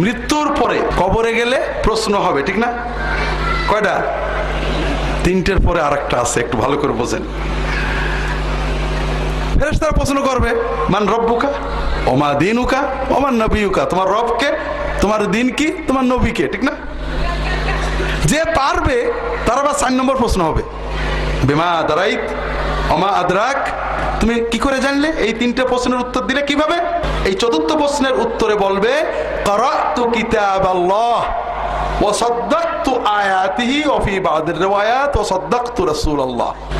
মৃত্যুর পরে কবরে গেলে প্রশ্ন হবে, ঠিক না? কয়টা? তিনটের পরে আরেকটা আছে, একটু ভালো করে বোঝেন। ফেরেশতারা প্রশ্ন করবে, মান রব্বুকা? ওমা দিনুকা? ওমান নবীকা তোমার রবকে? তোমার দিন কি? তোমার নবীকে, ঠিক না? যে পারবে, তার আবার চার নম্বর প্রশ্ন হবে। বেমা দারাইত অমা আদরাক? তুমি কি করে জানলে? এই তিনটে প্রশ্নের উত্তর দিলে কীভাবে? এই চতুর্থ প্রশ্নের উত্তরে বলবে কিতাব আল্লাহ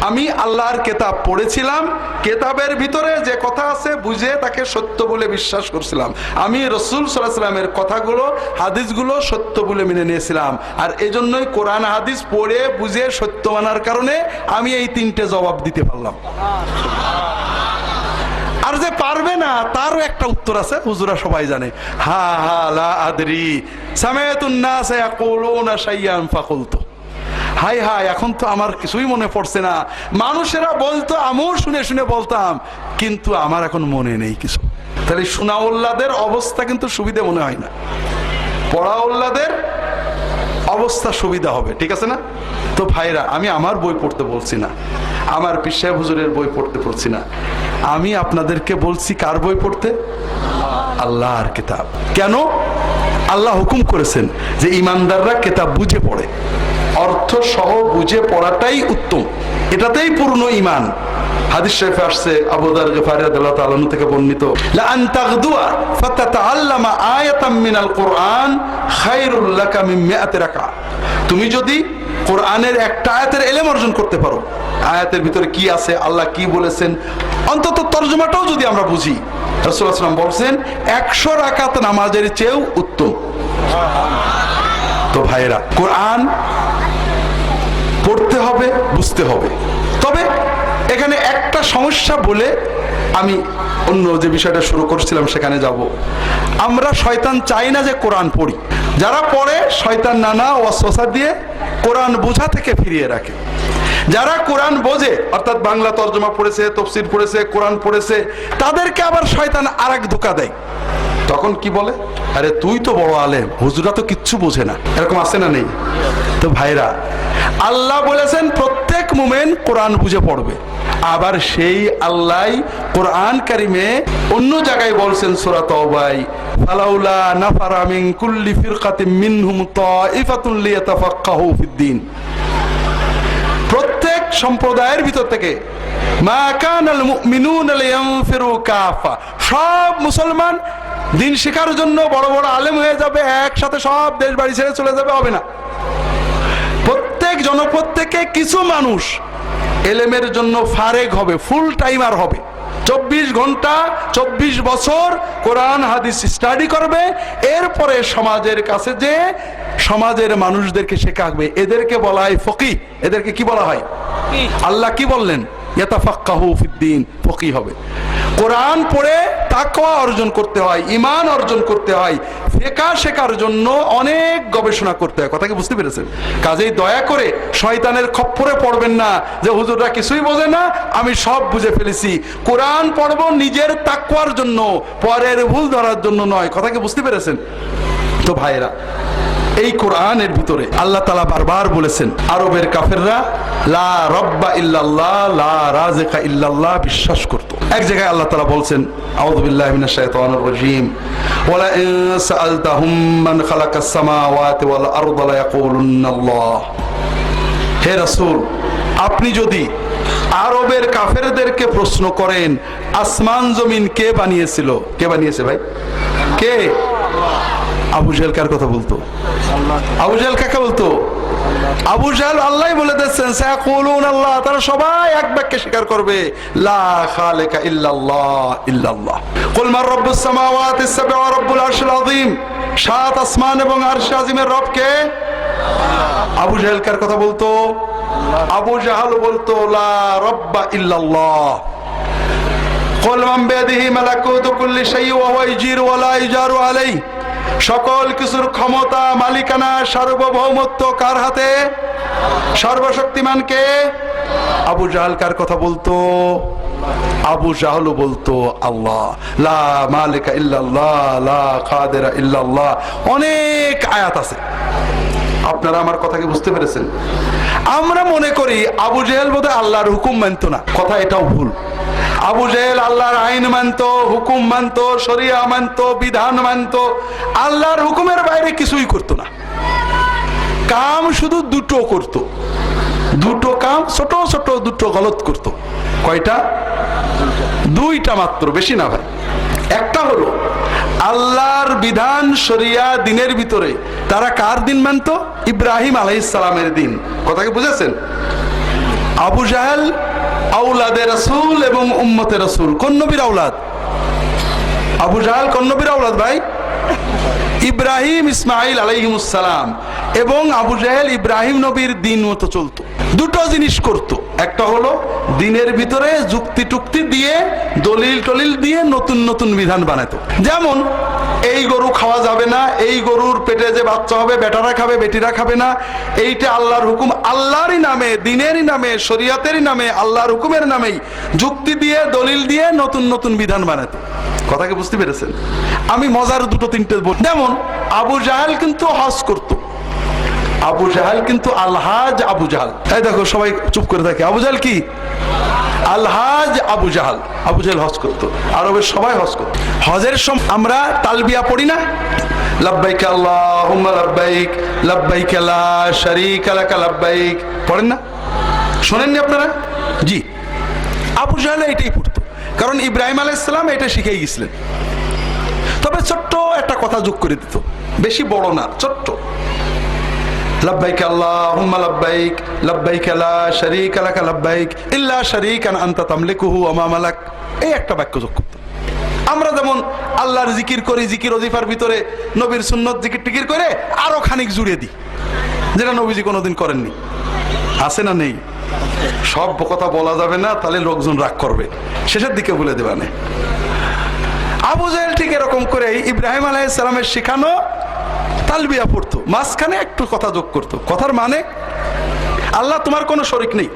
আমি আল্লাহর কেতাব পড়েছিলাম, কেতাবের ভিতরে যে কথা আছে বুঝে তাকে সত্য বলে বিশ্বাস করছিলাম। আমি রসুল সাল্লামের কথাগুলো, হাদিসগুলো সত্য বলে মেনে নিয়েছিলাম। আর এজন্যই কোরআন, হাদিস পড়ে বুঝে সত্য মানার কারণে আমি এই তিনটে জবাব দিতে পারলাম। পারবে না, তারও একটা উত্তর আছে, হুজুরা সবাই জানে। হা হা, লা আদরি হাই হাই, এখন তো আমার কিছুই মনে পড়ছে না। মানুষেরা বলতো, আমিও শুনে শুনে বলতাম, কিন্তু আমার এখন মনে নেই কিছু। তাহলে সুনাউল্লাদের অবস্থা কিন্তু সুবিধে মনে হয় না। পড়াউল্লাদের অবস্থা সুবিধা হবে, ঠিক আছে না? তো ভাইরা আমি আমার বই পড়তে বলছি না। আমার পিসাব হুজুরের বই পড়তে পড়ছি না। আমি আপনাদেরকে বলছি কার বই পড়তে? আল্লাহর কিতাব। কেন? আল্লাহ হুকুম করেছেন যে ইমানদাররা কেতাব বুঝে পড়ে। অর্থ সহ বুঝে পড়াটাই উত্তম। এটাতেই পূর্ণ ইমান। হাদিস শরীফে আসছে গফারি থেকে বর্ণিত তাগদুয়া ফাতাতাআল্লামা আয়াতাম মিনাল খায়রুল লাকা মিন মিআতি রাকা তুমি যদি কোরআনের একটা আয়াতের এলেম অর্জন করতে পারো, আয়াতের ভিতরে কি আছে, আল্লাহ কি বলেছেন, অন্তত তর্জমাটাও যদি আমরা বুঝি সাল্লাম বলছেন, একশো রাকাত নামাজের চেয়েও উত্তম। তো ভাইরা কোরআন পড়তে হবে, বুঝতে হবে। তবে এখানে একটা সমস্যা বলে আমি অন্য যে বিষয়টা শুরু করছিলাম সেখানে যাব। আমরা শয়তান চাই না যে কোরআন পড়ি। যারা পড়ে, শয়তান নানা ওয়াসওয়াসা দিয়ে কোরআন বোঝা থেকে ফিরিয়ে রাখে। যারা কোরআন বোঝে, অর্থাৎ বাংলা তর্জমা পড়েছে, তফসির পড়েছে, কোরআন পড়েছে, তাদেরকে আবার শয়তান আর এক ধোকা দেয়। তখন কি বলে? আরে তুই তো বড় আলেম, হুজুরা তো কিচ্ছু বোঝে না। এরকম আছে না নেই? তো ভাইরা, আল্লাহ বলেছেন প্রত্যেক মুমেন্ট কোরআন বুঝে পড়বে। আবার সেই আল্লাহ কোরআন কারিমে অন্য জায়গায় বলছেন সূরা তওবাই ফালাউলা নাফারা কুল্লি ফিরকাতিন মিনহুম তাইফাতুন লিয়াতাফাক্কাহু ফিদ্দিন প্রত্যেক সম্প্রদায়ের ভিতর থেকে, মা কানাল মুমিনুনা লিয়ানফিরু কাফা, সব মুসলমান দিন শেখার জন্য বড় বড় আলেম হয়ে যাবে একসাথে সব দেশ বাড়ি ছেড়ে চলে যাবে হবে না। প্রত্যেক জনপদ থেকে কিছু মানুষ এলেমের জন্য ফারেক হবে ফুল টাইমার হবে। চব্বিশ ঘণ্টা চব্বিশ বছর কোরআন হাদিস স্টাডি করবে এরপরে সমাজের কাছে যে সমাজের মানুষদেরকে শেখাবে এদেরকে বলা হয় ফকি এদেরকে কি বলা হয়? আল্লাহ কি বললেন? ইয়াতাফাক্কাহু কোরআন পড়ে তাকওয়া অর্জন করতে হয় ইমান অর্জন করতে হয়, ফেকা শেখার জন্য অনেক গবেষণা করতে হয়। কথা কি বুঝতে পেরেছেন? কাজেই দয়া করে শয়তানের খপ্পরে পড়বেন না যে হুজুররা কিছুই বোঝে না, আমি সব বুঝে ফেলেছি। কোরআন পড়ব নিজের তাকওয়ার জন্য, পরের ভুল ধরার জন্য নয়। কথা কি বুঝতে পেরেছেন? তো ভাইরা এই কোরআনের ভিতরে আল্লাহ তালা বারবার বলেছেন, আরবের কাফেররা, লা রব্বা ইল্লাল্লাহ, লা রাজেকা ইল্লাল্লাহ বিশ্বাস করত। এক জায়গায় আল্লাহ তালা বলছেন, আউযু বিল্লাহি মিনাশ শাইতানির রাজীম। ওয়ালা ইন সাআলতাহুম মান খালাকাস সামাওয়াতি ওয়াল আরদা লা ইয়াকুলুন্নাল্লাহ। হে রাসূল, আপনি যদি আরবের কাফেরদেরকে প্রশ্ন করেন, আসমান জমিন কে বানিয়েছিল? কে বানিয়েছে ভাই? কে? আবু জেহেল কার কথা বলতো আবু জেহেল কাকে বলতো আবু জাহেল আল্লাহ বলে দিচ্ছেন সায়াকুলুন আল্লাহ তারা সবাই এক বাক্যে স্বীকার করবে লা খালিকা ইল্লাল্লাহ ইল্লাল্লাহ কুল মার রব্বুস সামাওয়াতি সাবআ ওয়া রব্বুল আরশিল আযীম সাত আসমান এবং আরশ আযীমের রব কে আবু জাহেল কার কথা বলতো আবু জাহাল বলতো লা রব্বা ইল্লাল্লাহ قل من بيده ملكوت كل شيء وهو يجير ولا يجار عليه সকল কিছুর ক্ষমতা, মালিকানা, সার্বভৌমত্ব কার হাতে? সর্বশক্তিমান কে? আবু জাহাল কার কথা বলতো? আবু জাহলু বলতো, আল্লাহ, লা মালিকা ইল্লাল্লাহ, লা কাদেরা ইল্লাল্লাহ। অনেক আয়াত আছে। আপনারা আমার কথা কি বুঝতে পেরেছেন? আমরা মনে করি আবু জেহেল বোধহয় আল্লাহর হুকুম মানতো না। কথা এটাও ভুল। আবু জেহেল আল্লাহর আইন মানত, হুকুম মানত, শরিয়া মানত, বিধান মানত, আল্লাহর হুকুমের বাইরে কিছুই করতো না। কাম শুধু দুটো করত। দুটো কাম ছোট ছোট, দুটো গলত করত। কয়টা? দুইটা মাত্র, বেশি না ভাই। একটা হলো, আল্লাহর বিধান শরিয়া দিনের ভিতরে, তারা কার দিন মানত? ইব্রাহিম আলাইসালামের দিন। কথা কি বুঝেছেন? আবু জাহেল আউলাদে রসুল এবং উম্মতে রসুল। কোন নবীর আউলাদ আবু জাহাল, কোন নবীর আউলাদ ভাই? ইব্রাহিম ইসমাইল আলাইহিমুসালাম এবং আবু জাহেল ইব্রাহিম নবীর দিন মতো চলতো। দুটো জিনিস করত। একটা হলো দিনের ভিতরে যুক্তি টুক্তি দিয়ে, দলিল টলিল দিয়ে নতুন নতুন বিধান বানাতো। যেমন, এই গরু খাওয়া যাবে না, এই গরুর পেটে যে বাচ্চা হবে, বেটারা খাবে, বেটিরা খাবে না, এইটা আল্লাহর হুকুম, আল্লাহরই নামে, দিনেরই নামে, শরিয়াতেরই নামে, আল্লাহর হুকুমের নামেই যুক্তি দিয়ে, দলিল দিয়ে নতুন নতুন বিধান বানাতো। কথাকে বুঝতে পেরেছেন? আমি মজার দুটো তিনটে বল। যেমন, আবু জাহাল কিন্তু হজ করত। আবু জাহাল কিন্তু আলহাজ আবু জাহাল। এই দেখো সবাই চুপ করে থাকে। আবু জাহাল কি? আলহাজ আবু জাহাল। আবু জাহাল হজ করতো। আরবের সবাই হজ করতো। হজের সময় আমরা তালবিয়া পড়ি না? পড়েন না? শোনেননি আপনারা? জি। আবু জাহাল এটাই পড়তো। কারণ ইব্রাহিম আলাইসালাম এটা শিখেই গেছিলেন। তবে ছোট্ট একটা কথা যোগ করে দিত। বেশি বড় না, ছোট্ট। আল্লাহুম্মা লাব্বাইক লাব্বাইক লা শারীকা লাকা লাব্বাইক, ইল্লা শারীকান আনতা তামলিকুহু ওয়া মা মালাক। এই একটা বাক্য আমরা যেমন আল্লাহর জিকির করি, জিকির অজিফার ভিতরে নবীর সুন্নত জিকির টিকির করে আরও খানিক জুড়ে দিই, যেটা নবীজি কোনোদিন করেননি। আছে না নেই? সব কথা বলা যাবে না, তাহলে লোকজন রাগ করবে। শেষের দিকে বলে দেবানে আবু জাহেল ঠিক এরকম করে ইব্রাহিম আলাইসালামের শেখানো তালবিয়া পড়তো, মাঝখানে একটু কথা যোগ করতো। কথার মানে আল্লাহ তোমার কোনো শরিক নেই।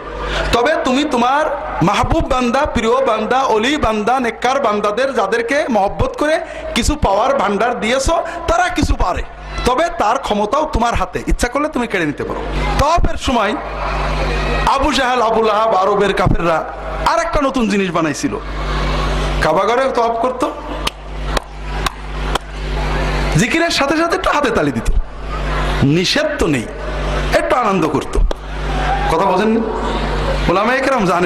তবে তুমি তোমার মাহবুব বান্দা, প্রিয় বান্দা, অলি বান্দা, নেককার বান্দাদের যাদেরকে মহব্বত করে কিছু পাওয়ার ভান্ডার দিয়েছ, তারা কিছু পারে। তবে তার ক্ষমতাও তোমার হাতে। ইচ্ছা করলে তুমি কেড়ে নিতে পারো। তপের সময় আবু জাহাল আবুল আহাব আরবের কাফেররা আর একটা নতুন জিনিস বানাইছিল। কাবাগরে তপ করতো। জিকিরের সাথে সাথে একটু হাতে তালি দিত। নিষেধ তো নেই। একটু আনন্দ করতো। কথা বোঝেন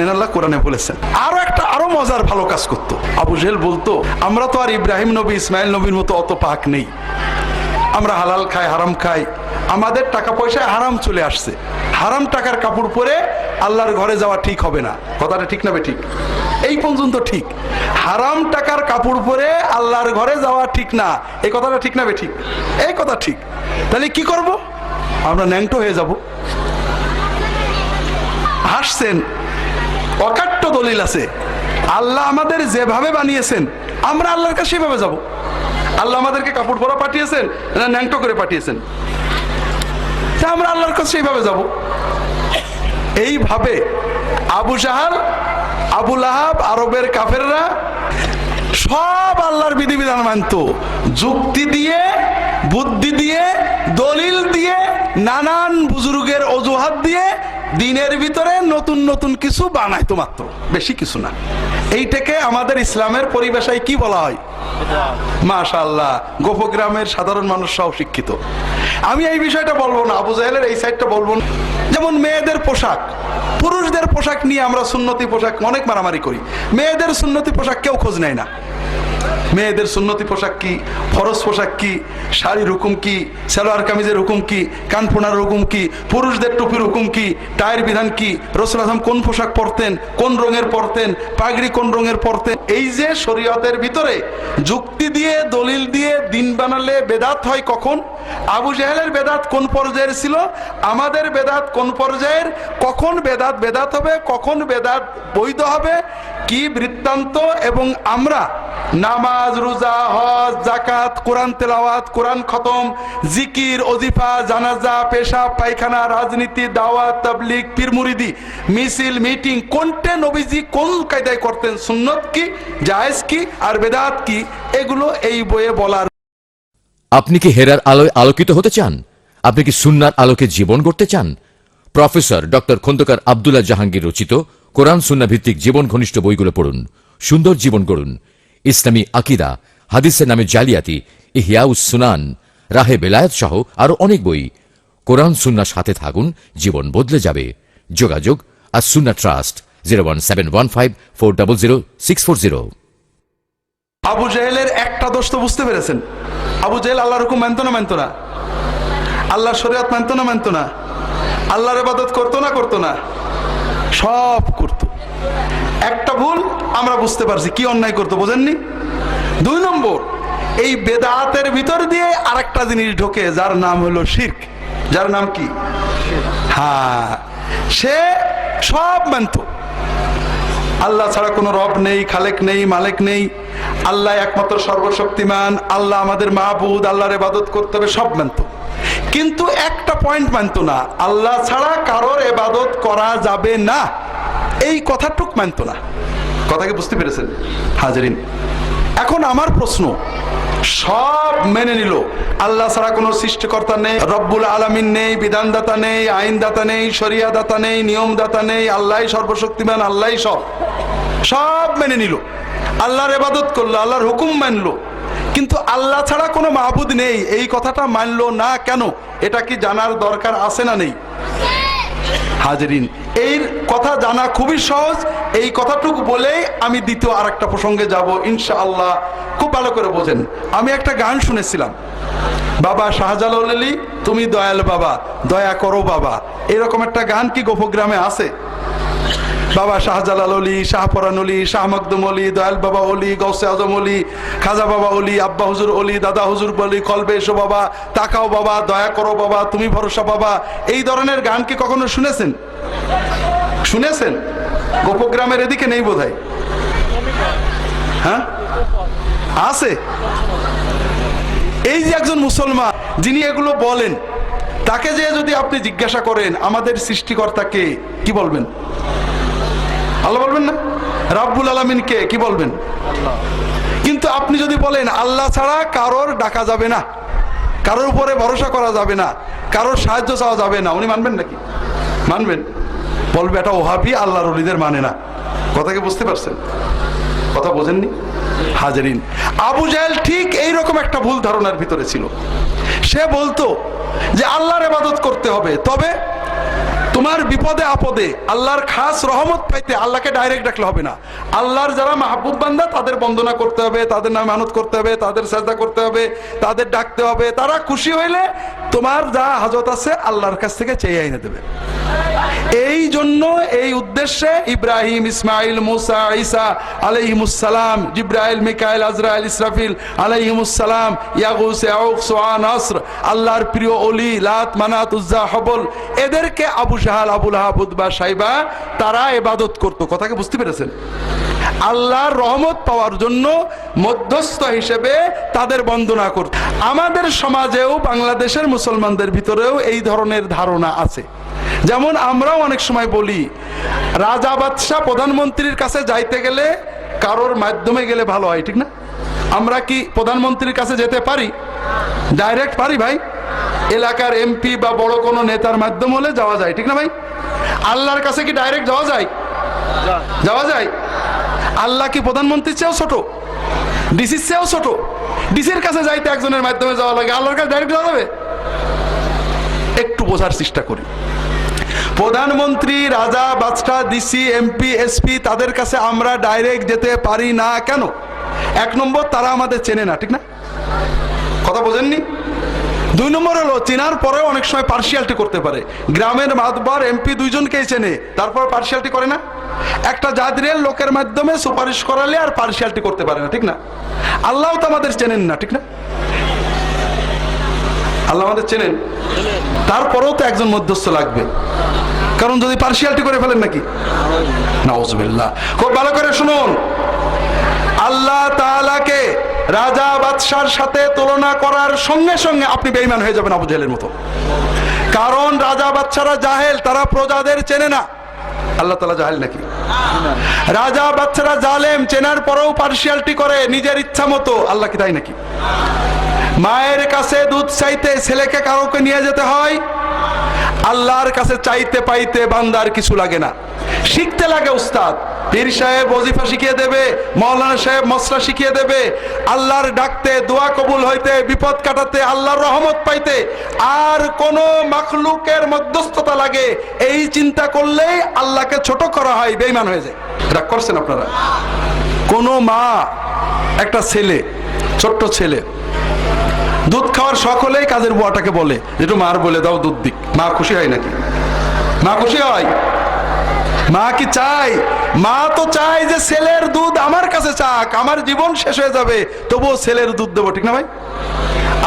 আল্লাহ কোরআনে বলেছেন, আরও একটা মজার ভালো কাজ করতো। বলতো, আমরা তো আর ইব্রাহিম নবী, ইসমাইল নবীর মতো অত নেই। আমরা হালাল খাই, হারাম খাই। আমাদের টাকা পয়সায় চলে আসছে। হারাম টাকার কাপড় পরে আল্লাহর ঘরে যাওয়া ঠিক হবে না। কথাটা ঠিক না ঠিক? এই পর্যন্ত ঠিক। হারাম টাকার কাপড় পরে আল্লাহর ঘরে যাওয়া ঠিক না। এই কথাটা ঠিক নাবে ঠিক? এই কথা ঠিক। তাহলে কি করব? আমরা ন্যাংটো হয়ে যাব। হাসছেন। অকাট্য দলিল আছে। আল্লাহ আমাদের যেভাবে বানিয়েছেন, আমরা আল্লাহর কাছে সেভাবে যাব। আল্লাহ আমাদেরকে কাপড় পরা পাঠিয়েছেন না ন্যাংটো করে পাঠিয়েছেন? তা আমরা আল্লাহর কাছে সেইভাবে যাব। এইভাবে আবু জাহাল আবুল আহাব আরবের কাফেররা সব আল্লাহর বিধিবিধান মানত। যুক্তি দিয়ে, বুদ্ধি দিয়ে, দলিল দিয়ে, নানান বুজুর্গের অজুহাত দিয়ে দিনের ভিতরে নতুন নতুন কিছু বানাইতো মাত্র, বেশি কিছু না। এইটাকে আমাদের ইসলামের পরিবেশায় কি বলা হয়? মাশাল্লাহ গোপগ্রামের সাধারণ মানুষ সব শিক্ষিত। আমি এই বিষয়টা বলব না, আবু জাহেলের এই সাইডটা বলব না। যেমন মেয়েদের পোশাক, পুরুষদের পোশাক নিয়ে আমরা সুন্নতি পোশাক অনেক মারামারি করি। মেয়েদের সুন্নতি পোশাক কেউ খোঁজ নেয় না। মেয়েদের সুন্নতি পোশাক কি? ফরজ পোশাক কি? শাড়ির হুকুম কি? সালোয়ার কামিজের হুকুম কি? কানফোনার হুকুম কি? পুরুষদের টুপির হুকুম কি? টায়ের বিধান কি? রসুল আজম কোন পোশাক পরতেন? কোন রঙের পরতেন? পাগড়ি কোন রঙের পরতেন? এই যে শরীয়তের ভিতরে যুক্তি দিয়ে, দলিল দিয়ে দিন বানালে বেদাত হয় কখন? আবু জাহেলের বেদাত কোন পর্যায়ের ছিল? আমাদের বেদাত কোন পর্যায়ের? কখন বেদাত বেদাত হবে? কখন বেদাত বৈধ হবে? কি বৃত্তান্ত এবং আমরা নামাজ, রোজা, হজ জাকাত কোরআন তেলাওয়াত, কোরআন খতম, জিকির, অজিফা, জানাজা পেশা পায়খানা, রাজনীতি, দাওয়াত, তাবলিগ পীর মুরিদি মিছিল, মিটিং কোনটে নবীজি কোন কায়দায় করতেন? সুন্নত কি, জায়েজ কি, আর বেদাত কি? এগুলো এই বইয়ে বলার আপনি কি হেরার আলোয় আলোকিত হতে চান? আপনি কি সুন্নার আলোকে জীবন গড়তে চান? প্রফেসর ডক্টর খন্দকার আবদুল্লাহ জাহাঙ্গীর রচিত কোরআন, সুন্না ভিত্তিক জীবন ঘনিষ্ঠ বইগুলো পড়ুন, সুন্দর জীবন গড়ুন। ইসলামী আকিদা, হাদিসের নামে জালিয়াতি, ইহিয়াউস সুনান, রাহে বেলায়েত সহ আরও অনেক বই। কোরআন সুন্নার সাথে থাকুন, জীবন বদলে যাবে। যোগাযোগ আর সুন্না trust, zero one seven one five four double zero six four zero. Abu জেহেলের একটা দোষ তো বুঝতে পেরেছেন। আবু জেহেল আল্লাহর হুকুম মানতো না মানতো না। আল্লাহর শরীয়ত মানতো না মানতো না। আল্লাহর ইবাদত করতো না করতো না। সব একটা ভুল আমরা বুঝতে পারছি, কি অন্যায় করতো বোঝেননি? দুই নম্বর, এই বেদাতের ভিতর দিয়ে আরেকটা জিনিস ঢোকে, যার নাম হলো শির্ক। যার নাম কি? হ্যাঁ সে সব মানতো। আল্লাহ ছাড়া কোনো রব নেই, খালেক নেই, মালেক নেই। আল্লাহ একমাত্র সর্বশক্তিমান, আল্লাহ আমাদের মাহবুদ, আল্লাহর এবাদত করতে হবে, সব মানত। কিন্তু একটা পয়েন্ট মানত না, আল্লাহ ছাড়া কারোর এবাদত করা যাবে না। এই কথাটুক মানত না। কথাকে বুঝতে পেরেছেন? হাজারিন, এখন আমার প্রশ্ন, সব মেনে নিল। আল্লাহ ছাড়া কোনো সৃষ্টিকর্তা নেই, রব্বুল আলামিন নেই, বিধানদাতা নেই, আইনদাতা নেই, শরিয়াদাতা নেই, নিয়মদাতা নেই আল্লাহ সর্বশক্তিমান আল্লাহ সব। সব মেনে নিল। আল্লাহর এবাদত করল, আল্লাহর হুকুম মানলো। কিন্তু আল্লাহ ছাড়া কোনো মাহবুদ নেই। এই কথাটা মানলো না কেন? এটা কি জানার দরকার আছে না নেই? হাজরিন এই কথা জানা খুবই সহজ। এই কথাটুকু বলেই আমি দ্বিতীয় আর একটা প্রসঙ্গে যাব, ইনশাআল্লাহ। খুব ভালো করে বোঝেন। আমি একটা গান শুনেছিলাম। বাবা শাহজালাল আলী, তুমি দয়াল বাবা, দয়া করো বাবা। এরকম একটা গান কি গোপগ্রামে আছে? বাবা শাহজালাল অলি শাহপরান অলি শাহ মকদুম অলি দয়াল বাবা অলি গৌসে আজম অলি খাজা বাবা অলি আব্বা হুজুর অলি দাদা হুজুর বলি কলবে এসো বাবা, তাকাও বাবা, দয়া করো বাবা, তুমি ভরসা বাবা। এই ধরনের গান কি কখনো শুনেছেন? শুনেছেন? গোপগ্রামের এদিকে নেই বোধ হ্যাঁ? আছে। এই যে একজন মুসলমান, যিনি এগুলো বলেন, তাকে যে যদি আপনি জিজ্ঞাসা করেন, আমাদের সৃষ্টিকর্তাকে কি বলবেন? আল্লাহ বলবেন না? রাব্বুল আলমিনকে কি বলবেন? কিন্তু আপনি যদি বলেন, আল্লাহ ছাড়া কারোর ডাকা যাবে না, কারোর উপরে ভরসা করা যাবে না, কারোর সাহায্য চাওয়া যাবে না, উনি মানবেন নাকি? মানবেন। বলবে এটা ওহাবি, আল্লাহর অলিদের মানে না। কথা কি বুঝতে পারছেন? কথা বোঝেননি? হাজারিন। আবু জাহেল ঠিক এইরকম একটা ভুল ধারণার ভিতরে ছিল। সে বলতো যে আল্লাহর এবাদত করতে হবে, তবে তোমার বিপদে আপদে আল্লাহর খাস রহমত পাইতে আল্লাহকে ডাইরেক্ট ডাকলে হবে না। আল্লাহর যারা মাহবুব বান্দা, তাদের বন্দনা করতে হবে, তাদের নামে মানত করতে হবে, তাদের সাজদা করতে হবে, তাদের ডাকতে হবে। তারা খুশি হইলে তোমার যা হাজত আছে আল্লাহর কাছ থেকে চেয়ে এনে দেবে। এই জন্য এই উদ্দেশ্যে ইব্রাহিম, ইসমাইল, মুসা, ঈসা আলাইহিমুসালাম জিব্রাইল, মিকাইল, আজরাইল, ইসরাফিল আলাইহিমুসালাম ইয়াগুস নাসর আল্লাহর প্রিয় অলি লাত, মানাত, উজ্জা, হবল, এদেরকে আবু জাহাল, আবুল আহাবুদ বা সাইবা, তারা এবাদত করতো। কথাকে বুঝতে পেরেছেন? আল্লাহর রহমত পাওয়ার জন্য মধ্যস্থ হিসেবে তাদের বন্দনা করত। আমাদের সমাজেও বাংলাদেশের মুসলমানদের ভিতরেও এই ধরনের ধারণা আছে। যেমন আমরাও অনেক সময় বলি, রাজা বাদশাহ প্রধানমন্ত্রীর কাছে যাইতে গেলে কারোর মাধ্যমে গেলে ভালো হয়, ঠিক না? আমরা কি প্রধানমন্ত্রীর কাছে যেতে পারি? ডাইরেক্ট পারি ভাই। এলাকার এমপি বা বড় কোনো নেতার মাধ্যম হলে যাওয়া যায়, ঠিক না ভাই? আল্লাহর কাছে কি ডাইরেক্ট যাওয়া যায়? যাওয়া যায়। আল্লাহ কি প্রধানমন্ত্রীর চেয়েও ছোট? ডিসির চেয়েও ছোট? ডিসির কাছে যাইতে একজনের মাধ্যমে যাওয়া লাগে। আল্লাহর কাছে ডাইরেক্ট যাওয়া যাবে? একটু বোঝার চেষ্টা করি। প্রধানমন্ত্রী, রাজা বাদশা ডিসি এমপি এসপি তাদের কাছে আমরা ডাইরেক্ট যেতে পারি না কেন? এক নম্বর, তারা আমাদের চেনে না, ঠিক না? কথা বোঝেননি? দুই নম্বর হলো, চেনার পরেও অনেক সময় পার্সিয়ালটি করতে পারে। গ্রামের মাতবার এমপি দুইজনকেই চেনে, তারপর পার্সিয়ালিটি করে না। একটা জাতিরের লোকের মাধ্যমে সুপারিশ করালে আর পার্সিয়ালিটি করতে পারে না, ঠিক না? আল্লাহ তো আমাদের চেনেন না, ঠিক না? আল্লাহ আমাদের চেনেন। তারপরেও তো একজন মধ্যস্থ লাগবে। কারণ যদি পার্সিয়ালটি করে ফেলেন নাকি? নওয়াজবিল্লাহ খুব ভালো করে শুনুন। আল্লাহ রাজা বাদশার সাথে তুলনা করার সঙ্গে সঙ্গে আপনি বেইমান হয়ে যাবেন আবু জেহেলের মতো। কারণ রাজা বাচ্চারা জাহেল, তারা প্রজাদের চেনে না। আল্লাহ তালা জাহেল নাকি? রাজা বাচ্চারা জালেম, চেনার পরেও পার্সিয়ালিটি করে, নিজের ইচ্ছা মতো। আল্লাহ কি তাই নাকি? মায়ের কাছে দুধ চাইতে ছেলেকে কাউকে নিয়ে যেতে হয়, আল্লাহর কাছে চাইতে পাইতে বান্দার কিছু লাগে না। শিখতে লাগে উস্তাদ। পীর সাহেব ওজিফা শিখিয়ে দেবে, মৌলানা সাহেব মশলা শিখিয়ে দেবে। আল্লাহর ডাকতে, দোয়া কবুল হইতে, বিপদ কাটাতে, আল্লাহর রহমত পাইতে আর কোন মাখলুকের মধ্যস্থতা লাগে, এই চিন্তা করলেই আল্লাহকে ছোট করা হয় বেইমান হয়ে যায়। রাগ করছেন আপনারা? কোন মা, একটা ছেলে, ছোট্ট ছেলে, দুধ খাওয়ার সকলেই কাজের বুয়াটাকে বলে, যেটু মার বলে দাও দুধ দিক। মা খুশি হয় নাকি? মা খুশি হয়? মা কি চাই মা তো চায় যে ছেলের দুধ আমার কাছে চাক, আমার জীবন শেষ হয়ে যাবে, তবুও ছেলের দুধ দেবো, ঠিক না ভাই?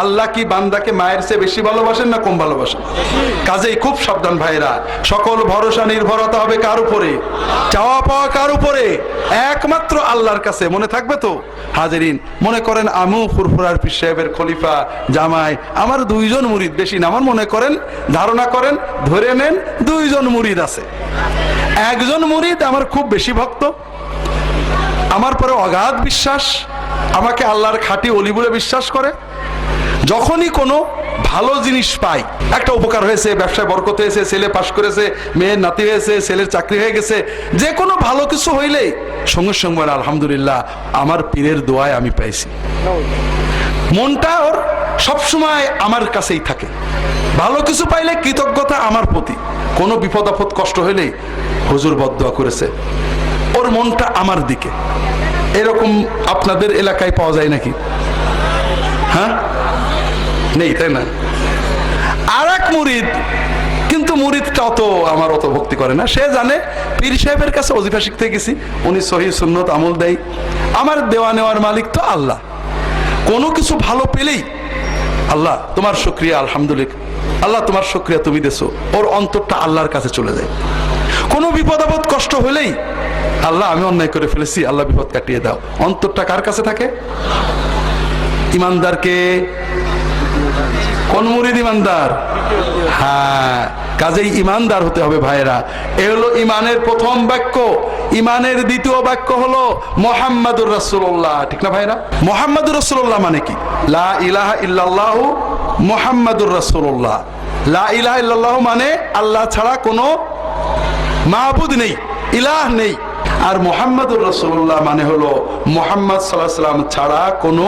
আল্লাহ কি বান্দাকে মায়ের চেয়ে বেশি ভালোবাসেন না কম ভালোবাসেন? কাজেই খুব সাবধান ভাইরা, সকল ভরসা নির্ভরতা হবে কার উপরে? চাওয়া পাওয়া কার উপরে? একমাত্র আল্লাহর কাছে, মনে থাকবে তো? হাজারিন, মনে করেন আমু ফুরফুরার পীর সাহেবের খলিফা, জামাই, আমার দুইজন মুরিদ, বেশি না, আমার মনে করেন, ধারণা করেন, ধরে নেন দুইজন মুরিদ আছে। একজন মুরিদ আমার খুব বেশি ভক্ত। আমার পরে অগাধ বিশ্বাস, আমাকে আল্লাহর খাঁটি অলি বলে বিশ্বাস করে। যখনই কোনো ভালো জিনিস পাই, একটা উপকার হয়েছে, ব্যবসায় বরকত হয়েছে, ছেলে পাশ করেছে, মেয়ের নাতি হয়েছে, ছেলের চাকরি হয়ে গেছে, যে কোনো ভালো কিছু হইলেই সঙ্গে সঙ্গে আলহামদুলিল্লাহ, আমার পীরের দোয়ায় আমি পাইছি। মনটা ওর সবসময় আমার কাছেই থাকে। ভালো কিছু পাইলে কৃতজ্ঞতা আমার প্রতি। কোনো বিপদ আপদ কষ্ট হইলেই হুজুর বদয়া করেছে। ওর মনটা আমার দিকে। এরকম আপনাদের এলাকায় পাওয়া যায় নাকি? হ্যাঁ? নেই, তাই না? আর এক মুরিদ, কিন্তু মুরিদটা অত আমার অত ভক্তি করে না। সে জানে, পীর সাহেবের কাছে অজিফা শিখতে গেছি, উনি সহি সুন্নত আমল দেয়। আমার দেওয়া নেওয়ার মালিক তো আল্লাহ। কোনো কিছু ভালো পেলেই আল্লাহ তোমার শুক্রিয়া, আলহামদুলিল্লাহ। আল্লাহ তোমার শুক্রিয়া তুমি দেছো। ওর অন্তরটা আল্লাহর কাছে চলে যায়। কোনো বিপদ আপদ কষ্ট হলেই আল্লাহ, আমি অন্যায় করে ফেলেছি, আল্লাহ বিপদ কাটিয়ে দাও। অন্তরটা কার কাছে থাকে? ইমানদারকে। কোন মুরিদ ইমানদার? হ্যাঁ কাজেই ইমানদার হতে হবে ভাইরা এ হলো ইমানের প্রথম বাক্য। ইমানের দ্বিতীয় বাক্য হলো মোহাম্মদুর রাসূলুল্লাহ। ঠিক না ভাইরা মোহাম্মদুর রাসূলুল্লাহ মানে কি? লা ইলাহা ইল্লাল্লাহ মোহাম্মদুর রাসূলুল্লাহ। লা ইলাহা ইল্লাল্লাহ মানে আল্লাহ ছাড়া কোনো মাহবুদ নেই, ইলাহ নেই। আর মোহাম্মদুর রসুল্লাহ মানে হলো মোহাম্মদ সাল্লাহ সাল্লাম ছাড়া কোনো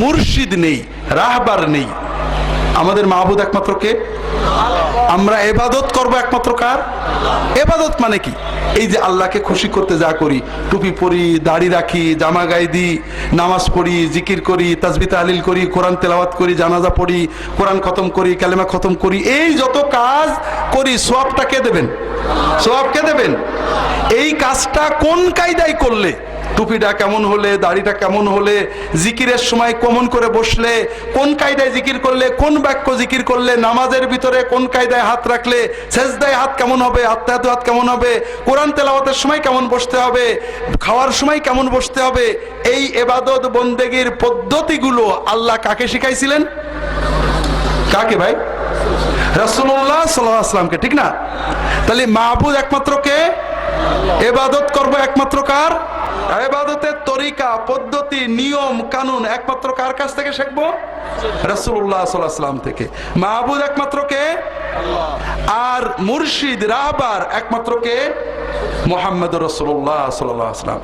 মুর্শিদ নেই, রাহবার নেই। আমাদের মাহবুদ একমাত্র কে? আমরা এবাদত করব একমাত্র কার? এবাদত মানে কি? এই যে আল্লাহকে খুশি করতে যা করি, টুপি পরি, দাড়ি রাখি, জামা গায়ে দিই নামাজ পড়ি, জিকির করি তাজবি আলিল করি, কোরআন তেলাওয়াত করি, জানাজা পড়ি, কোরআন খতম করি ক্যালেমা খতম করি, এই যত কাজ করি সবটা কে দেবেন? সোয়াব কে দেবেন? এই কাজটা কোন কায়দায় করলে টুপিটা কেমন হলে, দাড়িটা কেমন হলে, জিকিরের সময় কমন করে বসলে, কোন কায়দায় জিকির করলে, কোন বাক্য জিকির করলে, নামাজের ভিতরে কোন কায়দায় হাত রাখলে, সেজদায় হাত কেমন হবে আত্মাহাত হাত কেমন হবে, কোরআন তেলাওয়াতের সময় কেমন বসতে হবে, খাওয়ার সময় কেমন বসতে হবে, এই এবাদত বন্দেগীর পদ্ধতিগুলো আল্লাহ কাকে শিখাইছিলেন? কাকে ভাই? আলাইহি ওয়াসাল্লামকে ঠিক না? তাহলে মাহবুদ একমাত্র কে? এবাদত করব একমাত্র কার? এবাদতের তরিকা পদ্ধতি নিয়ম কানুন একমাত্র কার কাছ থেকে শিখব? রাসূলুল্লাহ সাল্লাল্লাহু থেকে। মাহবুদ একমাত্র কে? আর মুর্শিদ রাহবার একমাত্র কে? মোহাম্মদ রসুল্লাহ সাল্লাম।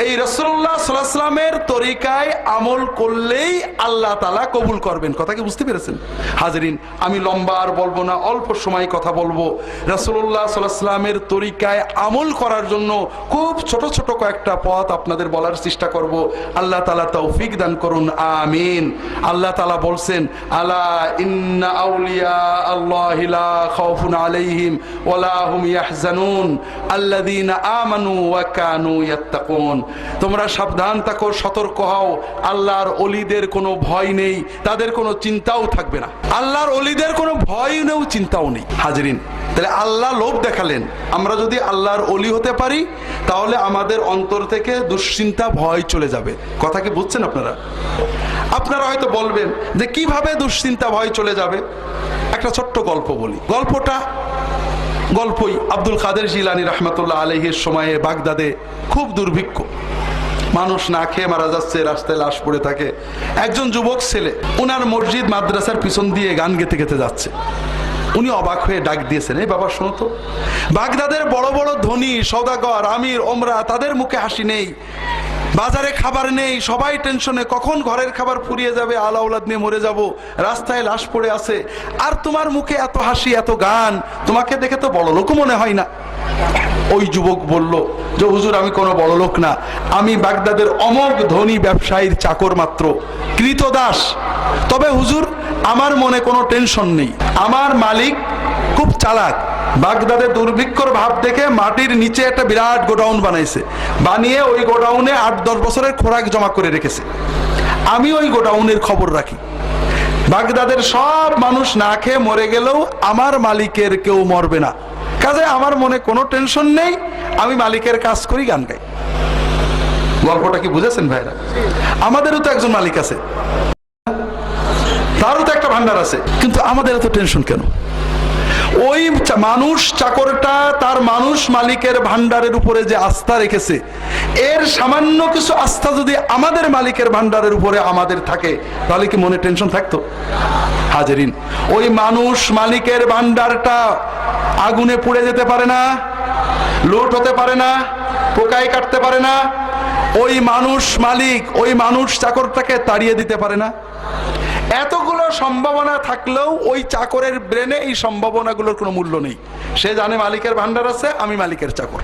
এই রসুল্লাহ সাল্লামের তরিকায় আমল করলেই আল্লাহ তালা কবুল করবেন। কথা কি বুঝতে পেরেছেন? হাজরিন আমি লম্বা আর বলব না অল্প সময় কথা বলব। রসুল্লাহ সাল্লামের তরিকায় আমল করার জন্য খুব ছোট ছোট কয়েকটা পথ আপনাদের বলার চেষ্টা করব। আল্লাহ তালা তৌফিক দান করুন, আমিন। আল্লাহ তালা বলছেন আল্লাহ তোমরা সাবধান থাকো, সতর্ক হও। আল্লাহর অলিদের কোনো ভয় নেই, তাদের কোনো চিন্তাও থাকবে না। আল্লাহর অলিদের কোনো ভয় নেই, চিন্তাও নেই। হাজরিন তাহলে আল্লাহ লোভ দেখালেন। আমরা যদি আল্লাহর অলি হতে পারি, তাহলে আমাদের অন্তর থেকে দুশ্চিন্তা, ভয় চলে যাবে। কথা কি বুঝছেন আপনারা? আপনারা হয়তো বলবেন যে কীভাবে দুশ্চিন্তা, ভয় চলে যাবে? একটা ছোট্ট গল্প বলি। গল্পটা গল্পই আব্দুল কাদের জিলানি রহমতুল্লাহ আলহের সময়ে বাগদাদে খুব দুর্ভিক্ষ। মানুষ না খেয়ে মারা যাচ্ছে, রাস্তায় লাশ পড়ে থাকে। একজন যুবক ছেলে ওনার মসজিদ, মাদ্রাসার পিছন দিয়ে গান গেতে গেতে যাচ্ছে। উনি অবাক হয়ে ডাক দিয়েছেন, এই বাবা, শোনো তো। বাগদাদের বড় বড় ধনী সৌদাগর আমির, ওমরা, তাদের মুখে হাসি নেই। বাজারে খাবার নেই, সবাই টেনশনে। কখন ঘরের খাবার ফুরিয়ে যাবে? আলাউলাদ নিয়ে মরে যাব। রাস্তায় লাশ পড়ে আছে। আর তোমার মুখে এত হাসি, এত গান, তোমাকে দেখে তো বড় লোক মনে হয় না। ওই যুবক বলল, যে হুজুর, আমি কোনো বড় লোক না। আমি বাগদাদের অমোঘ ধনী ব্যবসায়ীর চাকর মাত্র। কৃতদাস। তবে হুজুর আমার মনে কোনো টেনশন নেই। আমার মালিক খুব চালাক। বাগদাদে দুর্ভিক্ষর ভাব দেখে মাটির নিচে একটা বিরাট গোডাউন বানাইছে। বানিয়ে ওই গোডাউনে আট, দশ বছরের খোরাক জমা করে রেখেছে। আমি ওই গোডাউনের খবর রাখি। বাগদাদের সব মানুষ না খেয়ে মরে গেলেও আমার মালিকের কেউ মরবে না। কাজে আমার মনে কোনো টেনশন নেই। আমি মালিকের কাজ করি, গান গাই। গল্পটা কি বুঝেছেন ভাইরা? আমাদেরও তো একজন মালিক আছে। তারও তো একটা ভান্ডার আছে। কিন্তু আমাদের এত টেনশন কেন? ওই মানুষ চাকরটা তার মানুষ মালিকের ভান্ডারের উপরে যে আস্থা রেখেছে, এর সামান্য কিছু আস্থা যদি আমাদের মালিকের ভান্ডারের উপরে আমাদের থাকে, তাহলে কি মনে টেনশন থাকতো? হাজারিন, ওই মানুষ মালিকের ভান্ডারটা আগুনে পুড়ে যেতে পারে না, লুট হতে পারে না, পোকায় কাটতে পারে না, ওই মানুষ মালিক, ওই মানুষ চাকরটাকে তাড়িয়ে দিতে পারে না। এতগুলো সম্ভাবনা থাকলেও ওই চাকরের ব্রেনে এই সম্ভাবনাগুলোর কোনো মূল্য নেই। সে জানে মালিকের ভান্ডার আছে, আমি মালিকের চাকর।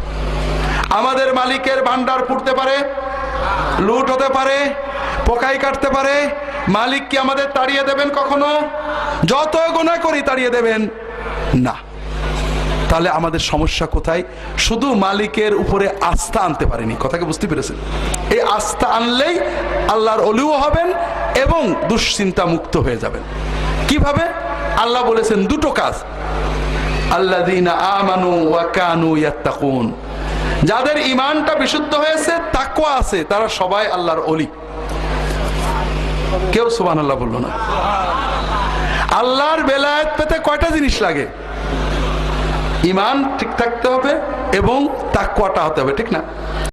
আমাদের মালিকের ভান্ডার ফুটতে পারে, লুট হতে পারে, পোকাই কাটতে পারে, মালিক কি আমাদের তাড়িয়ে দেবেন কখনো? যত গোনা করি তাড়িয়ে দেবেন না। তাহলে আমাদের সমস্যা কোথায়? শুধু মালিকের উপরে আস্থা আনতে পারেনি। কথাকে বুঝতে পেরেছেন? এই আস্থা আনলেই আল্লাহর অলিও হবেন এবং দুশ্চিন্তা মুক্ত হয়ে যাবেন। কীভাবে? আল্লাহ বলেছেন, দুটো কাজ। আল্লাযীনা আমানু যাদের ইমানটা বিশুদ্ধ হয়েছে, তাকওয়া আছে, তারা সবাই আল্লাহর অলি। কেউ সুবহানাল্লাহ বলল না। আল্লাহর বেলায়েত পেতে কয়টা জিনিস লাগে? ইমান ঠিক থাকতে হবে এবং তাকুয়াটা হতে হবে ঠিক না?